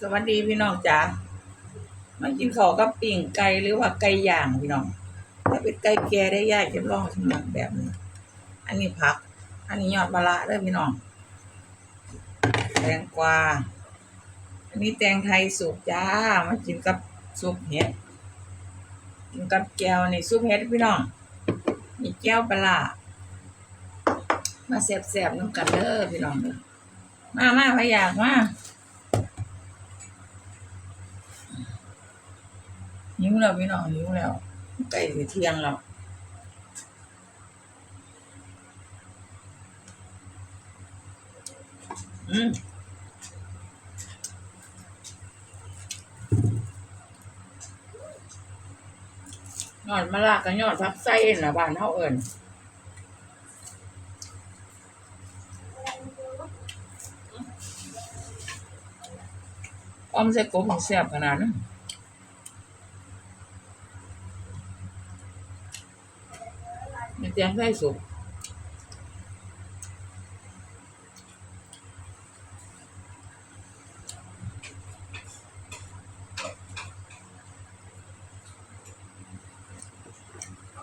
สวัสดีพี่น้องจ๋ามากินข้าวกับปิ่งไก่หรือว่าไก่ย่างพี่น้อง ถ้าเป็นไก่แก่ได้ยากจะลองสำหรับแบบนี้ อันนี้ผัก อันนี้ยอดมะระเด้อพี่น้อง แตงกวา อันนี้แตงไทยสุกจ้า มากินกับซุปเห็ด กินกับแก้วนี่ซุปเห็ดพี่น้อง มีแก้วปลามาแซ่บๆน้ำกันเด้อพี่น้องเด้อมามาพะอยากมา หิวแล้วพี่น้องหิวแล้วใกล้สิเที่ยงแล้วอืมยอดมะละกับยอดพักไส้น่ะบ้านเฮาเอิ้นออมใส่กบแซ่บขนาดนั้น มีแตงไทยสุก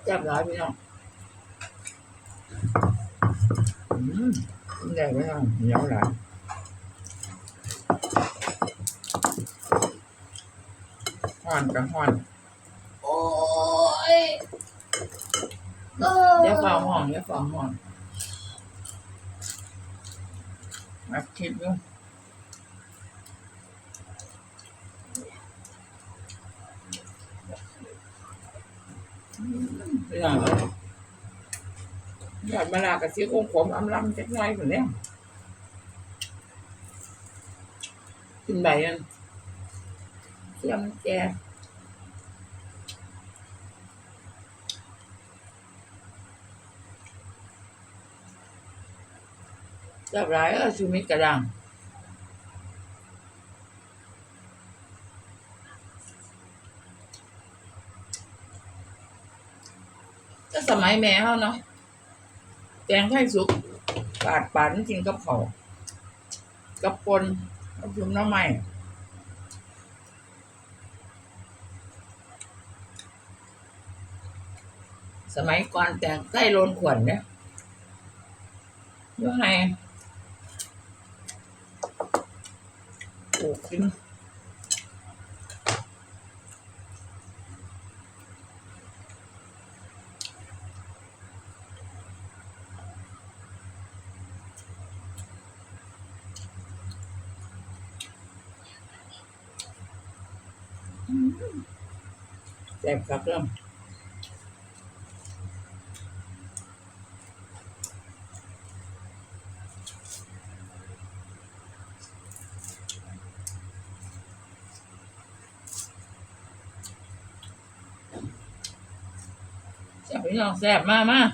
จับหลายพี่น้องอืมใหญ่พี่น้องเหนียวหลายห่อนกับห่อน โอ้ย เออเดี๋ยวฝ่าห้องเดี๋ยวฝ่าห้องมาคิดดูอย่างไรอยากมาลากระซิบองผมอำลำจักหน่อยคนเนี้ยกินใบอันเสียมนแก่ จับร้ายเออชูมิตกระดังก็สมัยแม่เขาเนาะแกงไข่สุกปาดปาดจริงๆกับเขากับปนกับชุมน้ำใหม่สมัยก่อนแต่งไส้โลนขวัญเนี่ยยังไง ปลูกกินแซ่บครับเริ่มแซ่บพี่น้องแซ่บมากมาก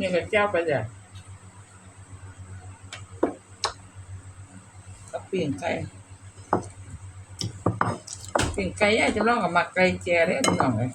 นี่ก็เจ้าไปเลยกับปิ่งไก่เปิ่งไก่ย่าจะลองกับมักไก่แจได้พี่น้องเลย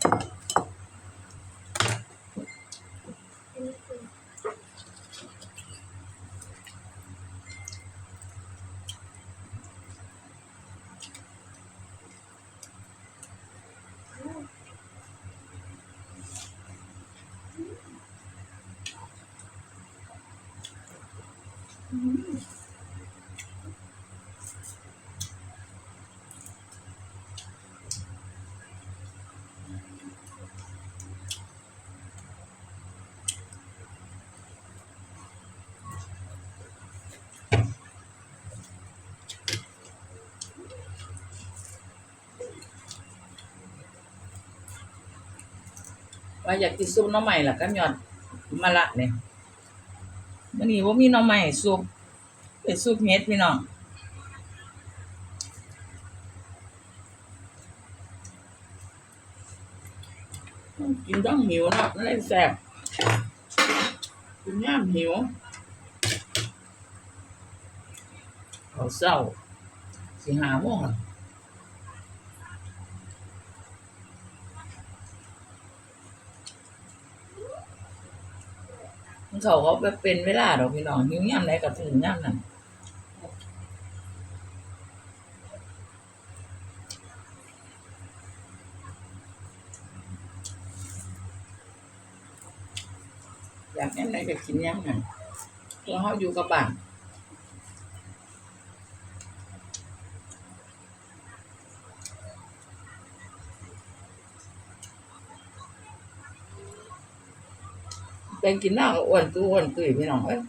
ว่าอยากกินซุปหน้องให ม่ล่ะก็ยอดมะละเนี่ยมันนี้ว่ามีหน้องใหม่ซุปเป็นซุปเฮ็ดพี่น้องกินต้องหิวเนาะนั่นเลยแซ่บกินย่ามหิวเขาวเศร้าสิหาโมงอะ เขาเขาไปเป็นเวลาดอกพี่น้องหิวย่ำไหนก็ถึงย่ำนั้นอยากย่ำไหนก็กินย่ำนั้นตัวเขาอยู่กับบ้าน ไปกินเหล้าก็อ้วนตัวอ้วนตุยพี่น้องเอ้ย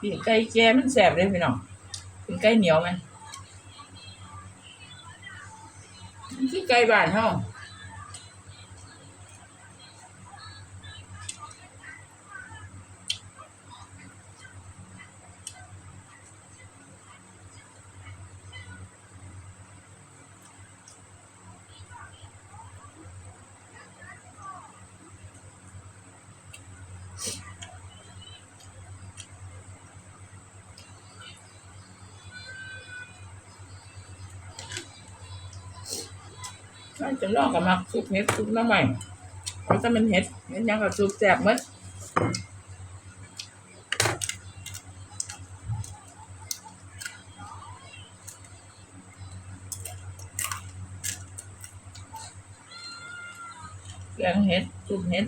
ปีกไก่แก่มันแสบเลยพี่น้องปีกไก่เหนียวไหม มันคือไก่บ้านเฮา น่นจะลอกกับมักซุปเห็ดซุปน้ำใหม่เพราะถ้ามันเห็ดเห็ดยังกับซุปแสบหมดแกงเห็ดซุปเห็ด